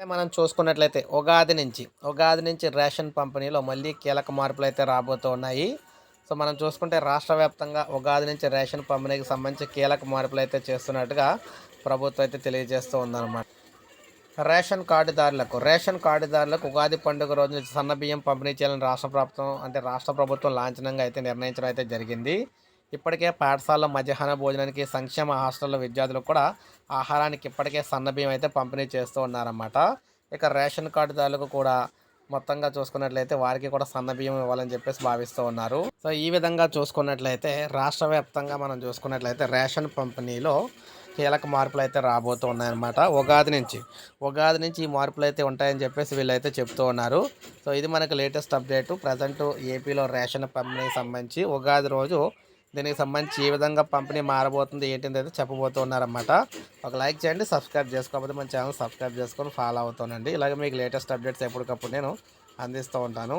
మనం చూసుకున్నట్లయితే ఉగాది నుంచి ఉగాది నుంచి రేషన్ పంపిణీలో మళ్ళీ కీలక మార్పులు అయితే రాబోతూ ఉన్నాయి. సో మనం చూసుకుంటే రాష్ట్ర వ్యాప్తంగా ఉగాది నుంచి రేషన్ పంపిణీకి సంబంధించి కీలక మార్పులు అయితే చేస్తున్నట్టుగా ప్రభుత్వం అయితే తెలియజేస్తూ ఉందన్నమాట. రేషన్ కార్డుదారులకు రేషన్ కార్డుదారులకు ఉగాది పండుగ రోజు నుంచి సన్న బియ్యం పంపిణీ చేయాలని రాష్ట్ర ప్రభుత్వం అంటే రాష్ట్ర ప్రభుత్వం లాంఛనంగా అయితే నిర్ణయించడం అయితే జరిగింది. ఇప్పటికే పాఠశాలలో మధ్యాహ్న భోజనానికి సంక్షేమ హాస్టల్లో విద్యార్థులకు కూడా ఆహారానికి ఇప్పటికే సన్నబియ్యం అయితే పంపిణీ చేస్తూ ఉన్నారన్నమాట. ఇక రేషన్ కార్డుదారులకు కూడా మొత్తంగా చూసుకున్నట్లయితే వారికి కూడా సన్నబియ్యం ఇవ్వాలని చెప్పేసి భావిస్తూ ఉన్నారు. సో ఈ విధంగా చూసుకున్నట్లయితే రాష్ట్ర వ్యాప్తంగా మనం చూసుకున్నట్లయితే రేషన్ పంపిణీలో కీలక మార్పులు అయితే రాబోతూ ఉన్నాయన్నమాట. ఉగాది నుంచి ఉగాది నుంచి ఈ మార్పులు అయితే ఉంటాయని చెప్పేసి వీళ్ళైతే చెప్తూ ఉన్నారు. సో ఇది మనకు లేటెస్ట్ అప్డేట్. ప్రజెంట్ ఏపీలో రేషన్ పంపిణీకి సంబంధించి ఉగాది రోజు దీనికి సంబంధించి ఏ విధంగా పంపిణీ మారబోతుంది ఏంటిది అయితే చెప్పబోతూ ఉన్నారన్నమాట. ఒక లైక్ చేయండి సబ్స్క్రైబ్ చేసుకోకపోతే మన ఛానల్ సబ్స్క్రైబ్ చేసుకొని ఫాలో అవుతానండి. ఇలాగే మీకు లేటెస్ట్ అప్డేట్స్ ఎప్పటికప్పుడు నేను అందిస్తూ ఉంటాను.